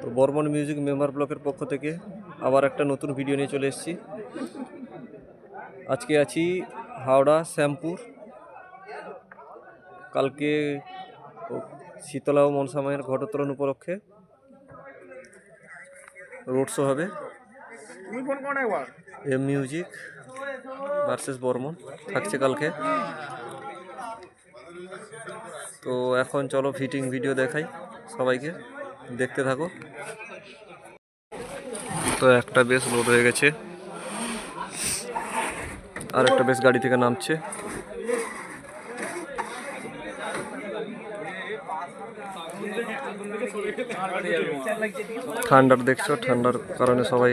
তো Barman music member ব্লকের পক্ষ থেকে আবার একটা নতুন ভিডিও নিয়ে চলে এসেছি। আজকে আছি হাওড়া, শ্যামপুর। কালকে শীতলা ও মনসা মায়ের ঘটোত্তরণ উপলক্ষে রোড শো হবে। এম মিউজিক ভার্সেস বর্মন থাকছে কালকে। তো এখন চলো ফিটিং ভিডিও দেখাই সবাইকে। দেখতে থাকো। তো একটা বেশ লোড হয়ে গেছে। আর একটা বেশ গাড়ি থেকে নামছে। ঠান্ডার দেখছ ঠান্ডার কারণে সবাই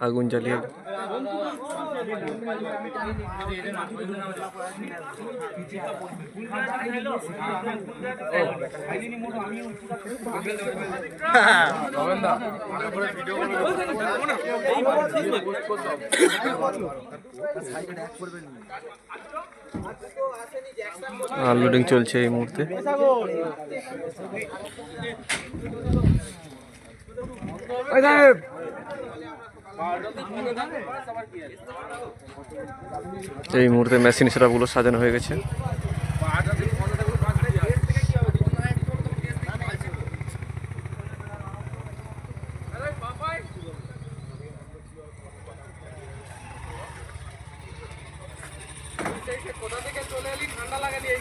আগুন জ্বালিয়ে আনলোডিং চলছে এই মুহূর্তে। এই মুহূর্তে মেশিন সেটআপগুলো সাজানো হয়ে গেছে।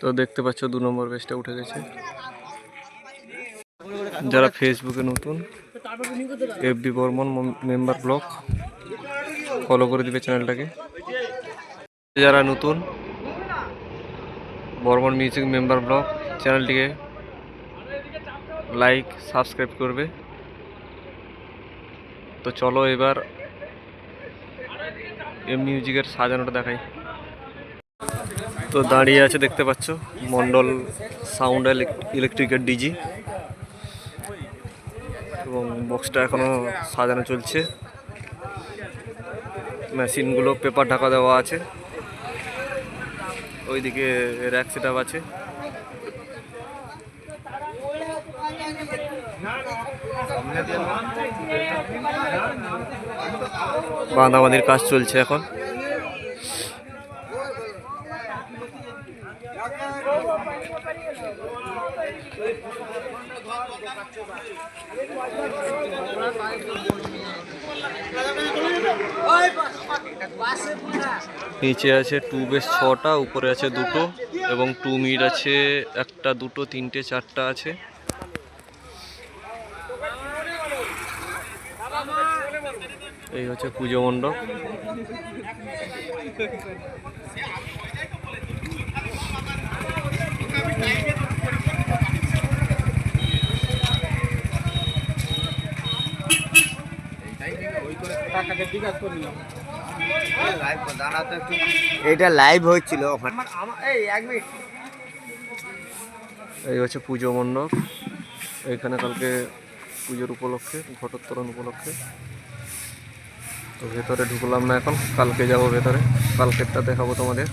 তো দেখতে পাচ্ছ দু নম্বর পেজটা উঠে গেছে। যারা ফেসবুকে নতুন FB Barman member block follow করে দিবে চ্যানেলটাকে। যারা নতুন, বর্মন মিউজিক মেম্বার ব্লক চ্যানেলটিকে লাইক সাবস্ক্রাইব করবে। তো চলো এবার এম মিউজিকের সাজানোটা দেখাই। তো দাঁড়িয়ে আছে দেখতে পাচ্ছ, মন্ডল সাউন্ড ইলেকট্রিকের ডিজি এবং বক্সটা এখনও সাজানো চলছে। মেশিনগুলো পেপার ঢাকা দেওয়া আছে। ওইদিকে র্যাক সেট আছে। বাঁধাবাঁধির কাজ চলছে এখন। নিচে আছে টু বেস ছটা, উপরে আছে দুটো এবং টু মিড আছে একটা, দুটো, তিনটে, চারটা আছে। এই হচ্ছে পুজো মণ্ডপ। এটা লাইভ ওখানে। এই এই হচ্ছে পুজো মণ্ডপ। এখানে কালকে পুজোর উপলক্ষে ঘটোত্তরণ উপলক্ষে। তো ভেতরে ঢুকলাম না এখন কালকে যাব ভেতরে। কালকেরটা দেখাবো তোমাদের।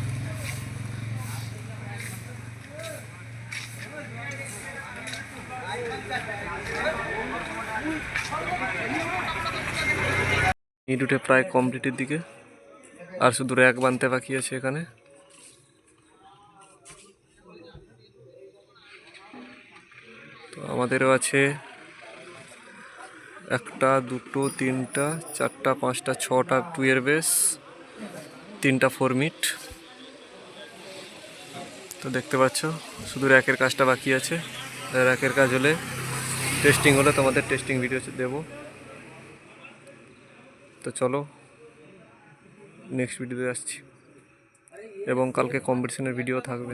ইডুটে প্রায় কমপ্লিটের দিকে। আর শুধু র্যাক বানতে বাকি আছে এখানে। তো আমাদেরও আছে একটা, দুটো, তিনটা, চারটা, পাঁচটা, ছটা, টুয়ের বেস তিনটা ফোর মিট। তো দেখতে পাচ্ছ, শুধু র্যাকের কাজটা বাকি আছে। র্যাকের কাজ হলে টেস্টিং হলে তোমাদের টেস্টিং ভিডিও দেবো। তো চলো নেক্সট ভিডিওতে আসছি। এবং কালকে কম্পিটিশনের ভিডিও থাকবে।